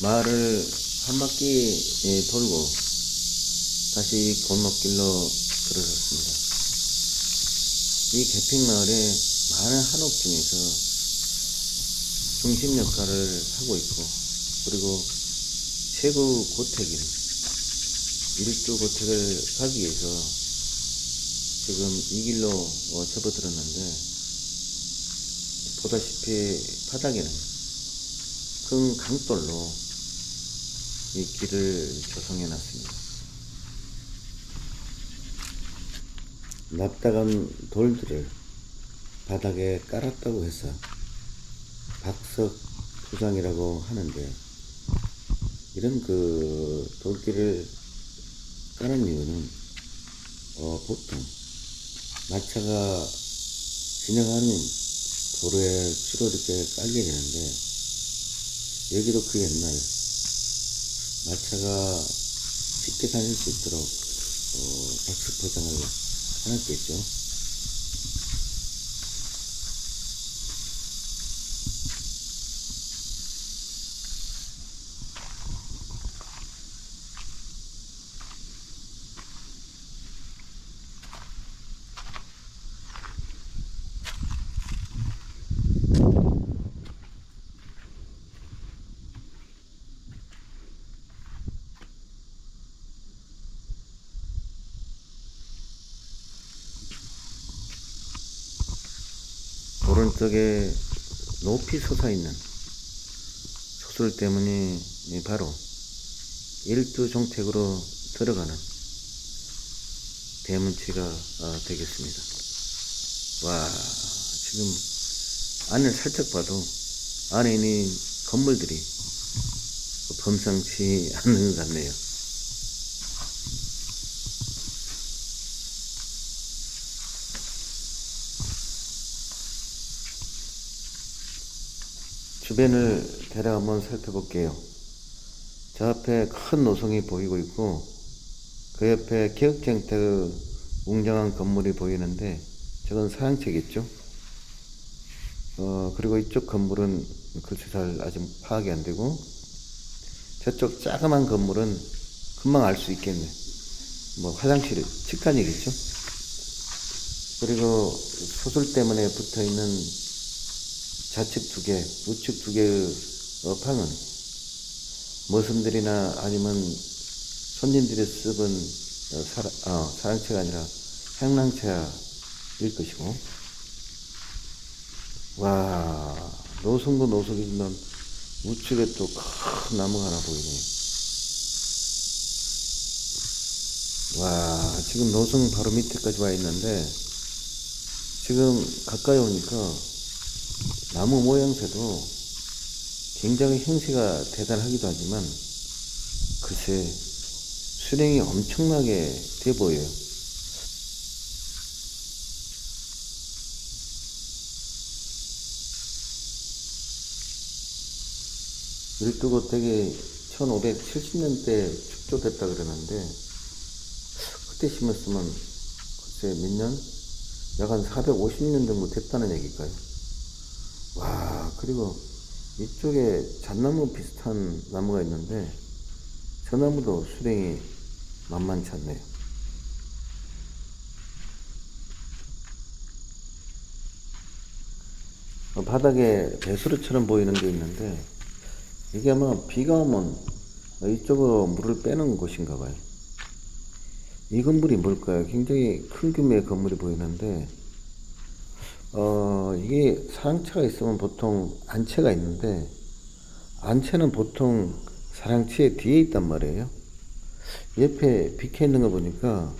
마을을 한 바퀴 예, 돌고 다시 골목길로 들어섰습니다. 이 개평 마을에 많은 한옥 중에서 중심 역할을 하고 있고 그리고 최고 고택인 일두 고택을 가기 위해서 지금 이 길로 어, 접어들었는데 보다시피 바닥에는 큰 강돌로 이 길을 조성해 놨습니다. 납작한 돌들을 바닥에 깔았다고 해서 박석 투장이라고 하는데 이런 그 돌길을 까는 이유는 어, 보통 마차가 지나가는 도로에 주로 이렇게 깔게 되는데 여기도 그 옛날 마차가 쉽게 다닐 수 있도록 어, 박석 포장을 해놨겠죠. 오른쪽에 높이 솟아 있는 소설 때문에 바로 일두 종택으로 들어가는 대문치가 아, 되겠습니다. 와, 지금 안을 살짝 봐도 안에 있는 건물들이 범상치 않는 것 같네요. 주변을 대략 한번 살펴볼게요. 저 앞에 큰 노성이 보이고 있고 그 옆에 기억정택의 웅장한 건물이 보이는데 저건 사양채겠죠? 어, 그리고 이쪽 건물은 글쎄 잘 아직 파악이 안 되고 저쪽 자그만 건물은 금방 알 수 있겠네. 뭐 화장실, 직관이겠죠? 그리고 소설 때문에 붙어 있는 좌측 두 개, 우측 두 개의 어, 방은 머슴들이나 아니면 손님들이 어, 사라, 어, 사랑채가 아니라 향랑채일 것이고. 와 노성도 노석이지만 우측에 또 큰 나무가 하나 보이네. 와 지금 노성 바로 밑에까지 와 있는데 지금 가까이 오니까 나무 모양새도 굉장히 형태가 대단하기도 하지만 글쎄 수령이 엄청나게 돼 보여요. 일두고택이 1570년대 축조됐다 그러는데 그때 심었으면 글쎄 몇 년? 약 한 450년 정도 됐다는 얘기일까요? 와, 그리고 이쪽에 잣나무 비슷한 나무가 있는데 저 나무도 수령이 만만치 않네요. 어, 바닥에 배수로처럼 보이는 게 있는데 이게 아마 비가 오면 이쪽으로 물을 빼는 곳인가 봐요. 이 건물이 뭘까요? 굉장히 큰 규모의 건물이 보이는데 어, 이게 사랑채가 있으면 보통 안채가 있는데, 안채는 보통 사랑채 뒤에 있단 말이에요. 옆에 비켜 있는 거 보니까,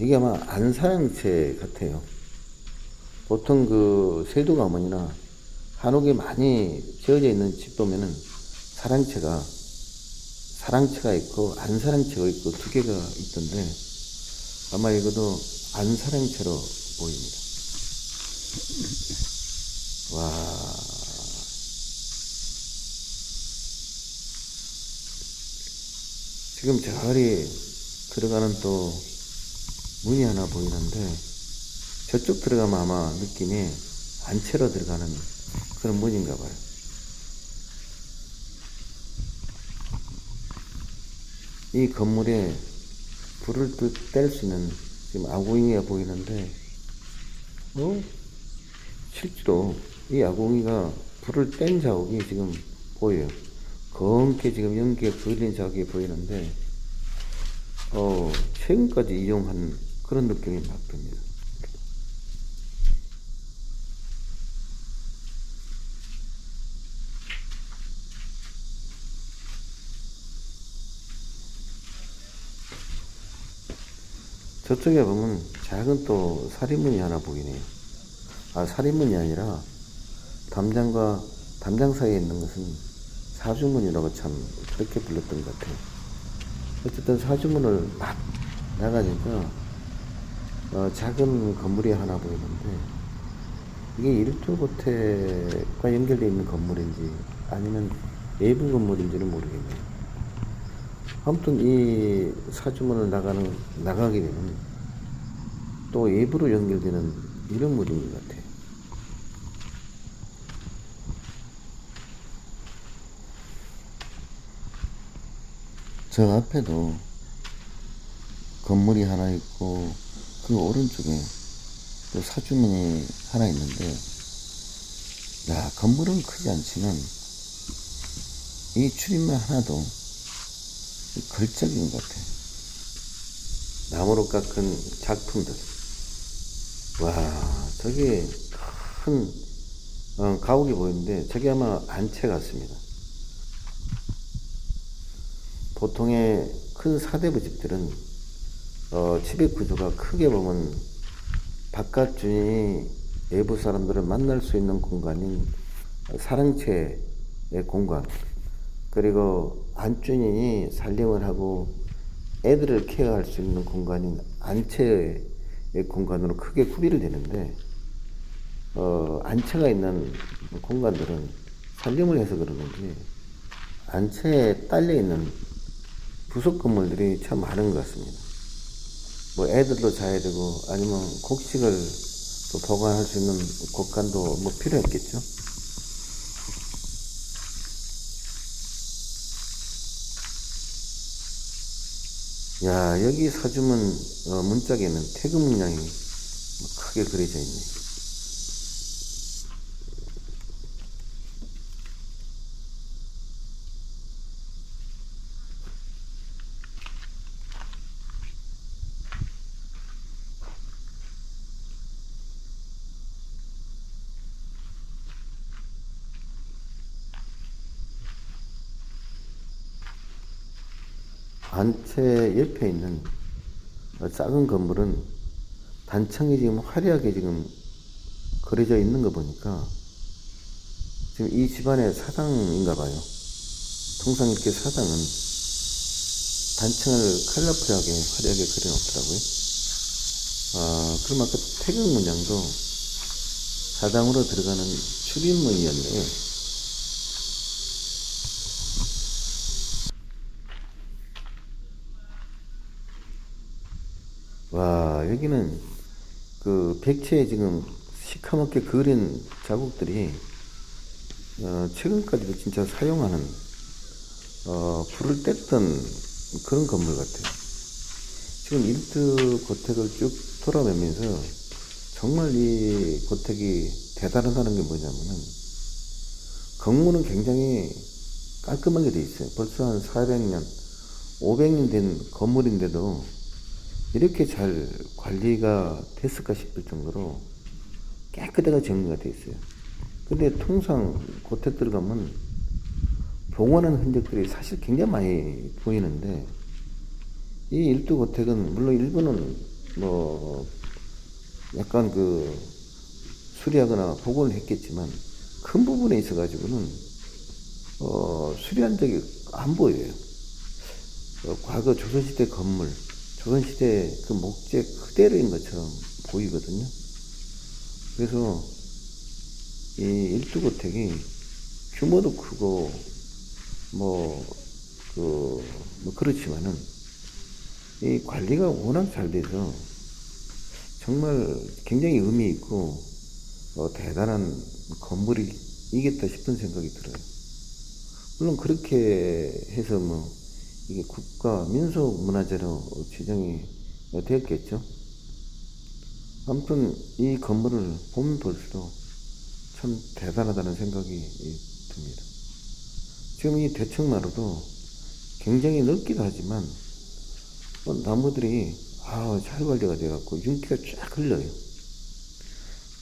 이게 아마 안사랑채 같아요. 보통 그 세도 가문이나 한옥에 많이 지어져 있는 집 보면은 사랑채가, 사랑채가 있고 안사랑채가 있고 두 개가 있던데, 아마 이것도 안사랑채로 보입니다. 와. 지금 저리 들어가는 또 문이 하나 보이는데 저쪽 들어가면 아마 느낌이 안채로 들어가는 그런 문인가 봐요. 이 건물에 불을 뗄수 있는 지금 아궁이가 보이는데, 어? 실제로 이 아궁이가 불을 뗀 자국이 지금 보여요. 검게 지금 연기에 그을린 자국이 보이는데, 어, 최근까지 이용한 그런 느낌이 막 듭니다. 저쪽에 보면 작은 또 살인문이 하나 보이네요. 아, 살인문이 아니라 담장과 담장 사이에 있는 것은 사주문이라고 참 그렇게 불렀던 것 같아요. 어쨌든 사주문을 막 나가니까 어, 작은 건물이 하나 보이는데 이게 일두고택과 연결되어 있는 건물인지 아니면 외부 건물인지는 모르겠네요. 아무튼 이 사주문을 나가는 나가게 되면 또 외부로 연결되는 이런 물인 것 같아요. 저 앞에도 건물이 하나 있고 그 오른쪽에 또 사주문이 하나 있는데 야 건물은 크지 않지만 이 출입문 하나도 걸작인 것 같아. 나무로 깎은 작품들. 와, 저게 큰 어, 가옥이 보이는데 저게 아마 안채 같습니다. 보통의 큰 사대부 집들은 어, 집의 구조가 크게 보면 바깥 주인이 외부 사람들을 만날 수 있는 공간인 사랑채의 공간 그리고 안주인이 살림을 하고 애들을 케어할 수 있는 공간인 안채의 공간으로 크게 구비를 되는데 어, 안채가 있는 공간들은 살림을 해서 그러는지 안채에 딸려 있는 부속 건물들이 참 많은 것 같습니다. 뭐 애들도 자야 되고 아니면 곡식을 또 보관할 수 있는 곳간도 뭐 필요했겠죠. 야, 여기 사주문 어, 문짝에는 태그 문양이 뭐 크게 그려져 있네. 안채 옆에 있는 어, 작은 건물은 단청이 지금 화려하게 지금 그려져 있는 거 보니까 지금 이 집안의 사당인가 봐요. 통상 이렇게 사당은 단청을 컬러풀하게 화려하게 그려놓더라고요. 아, 그럼 아까 태극 문양도 사당으로 들어가는 출입문이었네요. 와, 여기는 그 백채에 지금 시커멓게 그린 자국들이 어, 최근까지도 진짜 사용하는 어, 불을 뗐던 그런 건물 같아요. 지금 일드 고택을 쭉 돌아다니면서 정말 이 고택이 대단하다는 게 뭐냐면은 건물은 굉장히 깔끔하게 돼 있어요. 벌써 한 400년, 500년 된 건물인데도 이렇게 잘 관리가 됐을까 싶을 정도로 깨끗하게 정리가 돼 있어요. 근데 통상 고택 들어가면 봉헌한 흔적들이 사실 굉장히 많이 보이는데 이 일두 고택은 물론 일부는 뭐 약간 그 수리하거나 복원을 했겠지만 큰 부분에 있어 가지고는 어 수리한 적이 안 보여요. 어, 과거 조선시대 건물 조선 시대 그 목재 그대로인 것처럼 보이거든요. 그래서 이 일두고택이 규모도 크고 뭐, 그, 뭐 그렇지만은 이 관리가 워낙 잘 돼서 정말 굉장히 의미 있고 어, 대단한 건물이겠다 싶은 생각이 들어요. 물론 그렇게 해서 뭐 이게 국가 민속 문화재로 지정이 되었겠죠. 아무튼 이 건물을 보면 볼수록 참 대단하다는 생각이 듭니다. 지금 이 대청마루도 굉장히 넓기도 하지만 어, 나무들이 아, 잘 관리가 돼갖고 윤기가 쫙 흘러요.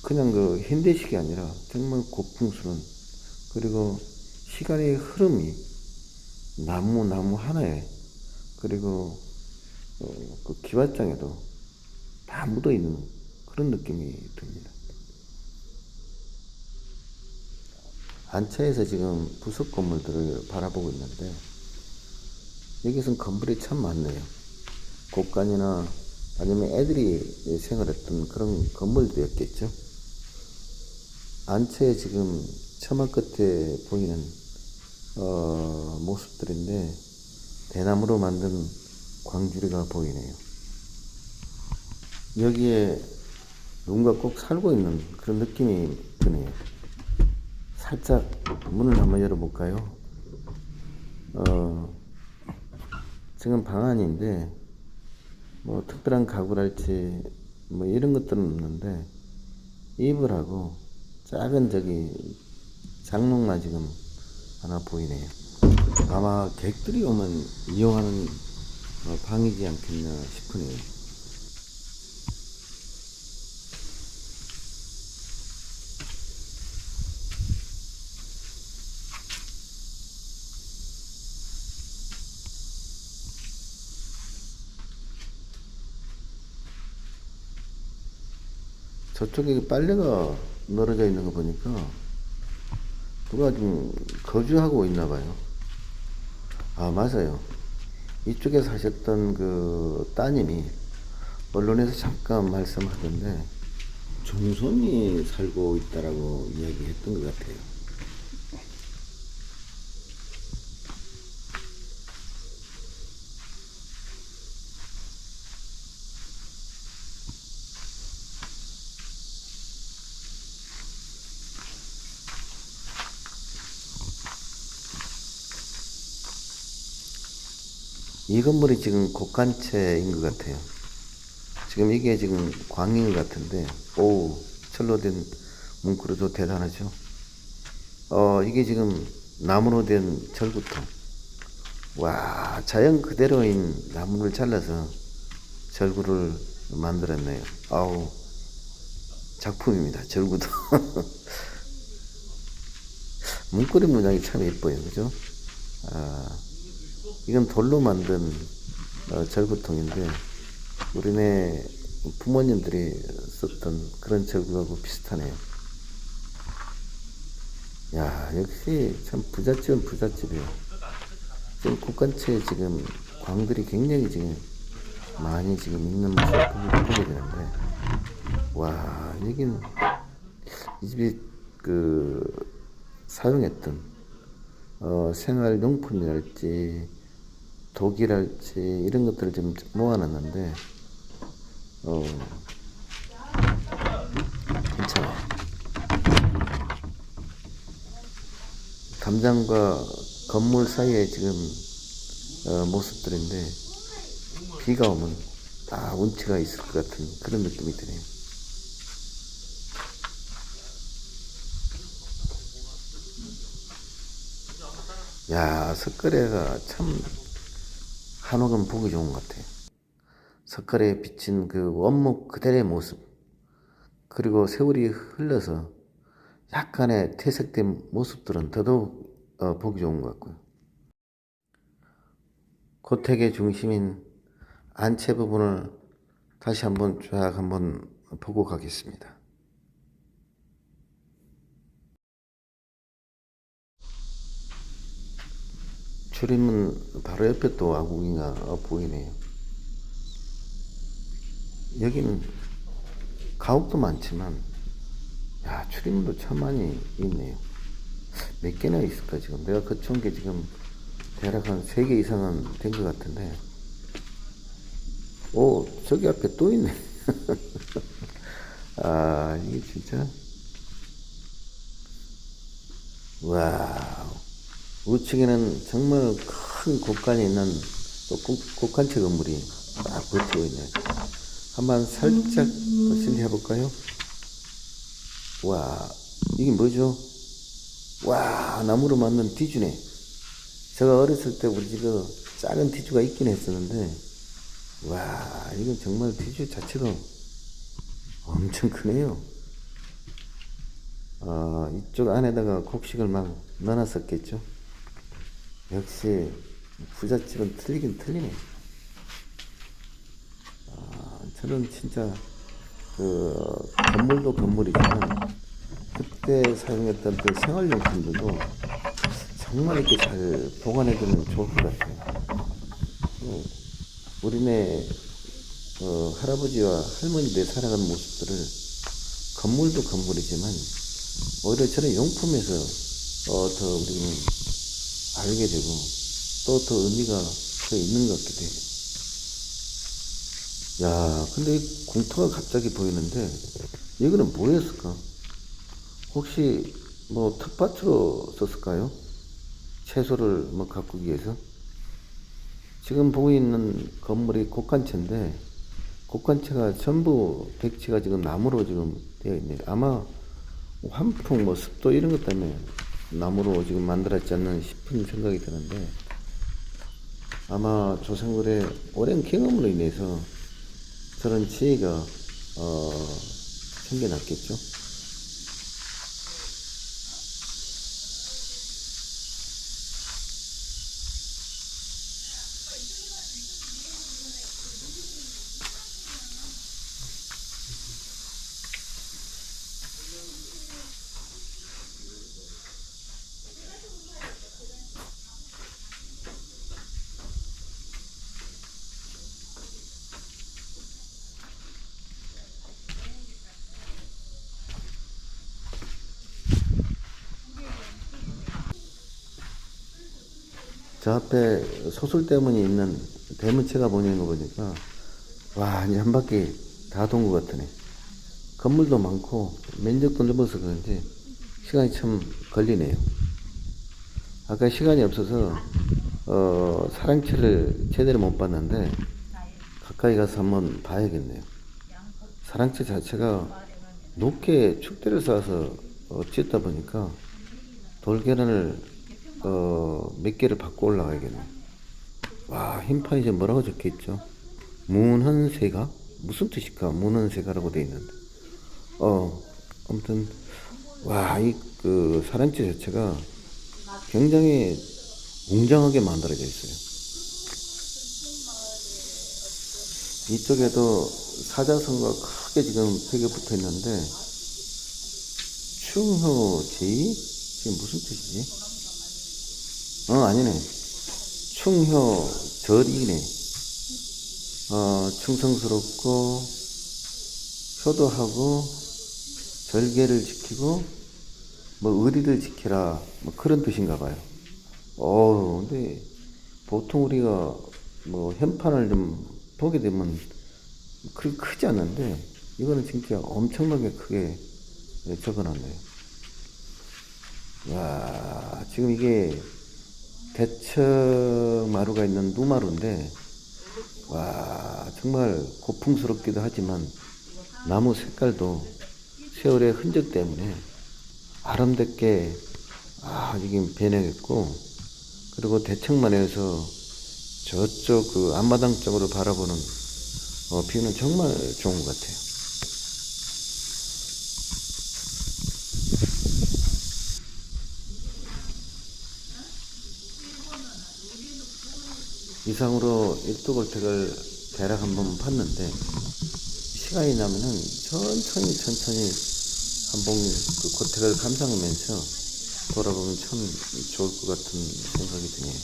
그냥 그 현대식이 아니라 정말 고풍스러운 그리고 시간의 흐름이 나무 나무 하나에 그리고 어, 그 기와장에도 다 묻어 있는 그런 느낌이 듭니다. 안차에서 지금 부속 건물들을 바라보고 있는데 여기선 건물이 참 많네요. 곳간이나 아니면 애들이 생활했던 그런 건물들이었겠죠. 안채에 지금 처마 끝에 보이는 어, 모습들인데 대나무로 만든 광주리가 보이네요. 여기에 누군가 꼭 살고 있는 그런 느낌이 드네요. 살짝 문을 한번 열어볼까요? 어, 지금 방 안인데 뭐 특별한 가구랄지 뭐 이런 것들은 없는데 이불하고 작은 저기 장롱만 지금 하나 보이네요. 아마 객들이 오면 이용하는 어, 방이지 않겠나 싶으네요. 저쪽에 빨래가 널어져 있는 거 보니까 누가 좀 거주하고 있나 봐요. 아, 맞아요. 이쪽에 사셨던 그 따님이 언론에서 잠깐 말씀하던데 종손이 살고 있다라고 이야기했던 것 같아요. 이 건물이 지금 곡간채인 것 같아요. 지금 이게 지금 광인 같은데, 오, 철로 된 문구로도 대단하죠. 어, 이게 지금 나무로 된 절구통. 와, 자연 그대로인 나무를 잘라서 절구를 만들었네요. 아우, 작품입니다. 절구도. 문고리 문양이 참 예뻐요. 그죠? 아, 이건 돌로 만든 어, 절구통인데 우리네 부모님들이 썼던 그런 절구하고 비슷하네요. 야 역시 참 부잣집은 부잣집이에요. 지금 국간채에 지금 광들이 굉장히 지금 많이 지금 있는 모습을 보게- 되는데 와 여긴 이 집이 그 사용했던 어, 생활용품이랄지 독이랄지 이런 것들을 좀 모아놨는데 어, 괜찮아요. 담장과 건물 사이에 지금 어, 모습들인데 비가 오면 다 운치가 있을 것 같은 그런 느낌이 드네요. 야, 석가래가 참 한옥은 보기 좋은 것 같아요. 석가래에 비친 그 원목 그대로의 모습, 그리고 세월이 흘러서 약간의 퇴색된 모습들은 더더욱 어, 보기 좋은 것 같고요. 고택의 중심인 안채 부분을 다시 한번 쫙 한번 보고 가겠습니다. 출입문 바로 옆에 또 아궁이가 보이네요. 여기는 가옥도 많지만 야 출입문도 참 많이 있네요. 몇 개나 있을까 지금 내가 거쳐온 게 지금 대략 한세개 이상은 된 것 같은데 오 저기 앞에 또 있네. 아 이게 진짜 와 우 우측에는 정말 큰 곳간이 있는 또 국- 국한체 건물이 딱 버티고 있네. 한번 살짝 실례해 볼까요? 와, 이게 뭐죠? 와, 나무로 만든 뒤주네. 제가 어렸을 때 우리 집에 작은 뒤주가 있긴 했었는데, 와, 이건 정말 뒤주 자체가 엄청 크네요. 아, 이쪽 안에다가 곡식을 막 넣어놨었겠죠. 역시 부잣집은 틀리긴 틀리네. 아, 저는 진짜 그 건물도 건물이지만 그때 사용했던 그 생활용품들도 정말 이렇게 잘 보관해두면 좋을 것 같아요. 어, 우리네 어, 할아버지와 할머니들 살아가는 모습들을 건물도 건물이지만 오히려 저런 용품에서 어, 더 우리는 알게 되고 또 더 의미가 더 있는 것 같기도 해요. 야, 근데 이 공터가 갑자기 보이는데 이거는 뭐였을까? 혹시 뭐 텃밭으로 썼을까요? 채소를 뭐 가꾸기 위해서? 지금 보고 있는 건물이 곡간채인데 곡간채가 전부 백지가 지금 나무로 지금 되어 있네요. 아마 환풍, 뭐 습도 이런 것 때문에 나무로 지금 만들었지 않나 싶은 생각이 드는데 아마 조상들의 오랜 경험으로 인해서 저런 지혜가 어, 생겨났겠죠. 저 앞에 소설 때문에 있는 대문체가 보이는 거 보니까 와 이제 한 바퀴 다 돈 것 같으네. 건물도 많고 면적도 넓어서 그런지 시간이 참 걸리네요. 아까 시간이 없어서 어, 사랑채를 제대로 못 봤는데 가까이 가서 한번 봐야겠네요. 사랑채 자체가 높게 축대를 쌓아서 어, 지었다 보니까 돌계란을 어, 몇 개를 받고 올라가야겠네. 와, 흰판이 이제 뭐라고 적혀 있죠? 문헌세가? 무슨 뜻일까? 문헌세가라고 돼 있는데. 어, 아무튼, 와, 이, 그, 사랑채 자체가 굉장히 웅장하게 만들어져 있어요. 이쪽에도 사자성과 크게 지금 벽에 붙어 있는데, 충효 제이? 지금 무슨 뜻이지? 어, 아니네. 충효 절이네. 어, 충성스럽고, 효도하고, 절개를 지키고, 뭐, 의리를 지키라. 뭐, 그런 뜻인가 봐요. 어 근데, 보통 우리가, 뭐, 현판을 좀 보게 되면, 그렇게 크지 않는데, 이거는 진짜 엄청나게 크게 적어놨네요. 야 지금 이게, 대처 마루가 있는 누마루인데 와 정말 고풍스럽기도 하지만 나무 색깔도 세월의 흔적 때문에 아름답게 아 이게 변해겠고 그리고 대청만 해서 저쪽 그 앞마당 쪽으로 바라보는 어, 뷰는 정말 좋은 것 같아요. 이상으로 일도골택을 대략 한 번 봤는데 시간이 나면은 천천히 천천히 한번 그 고택을 감상하면서 돌아보면 참 좋을 것 같은 생각이 드네요.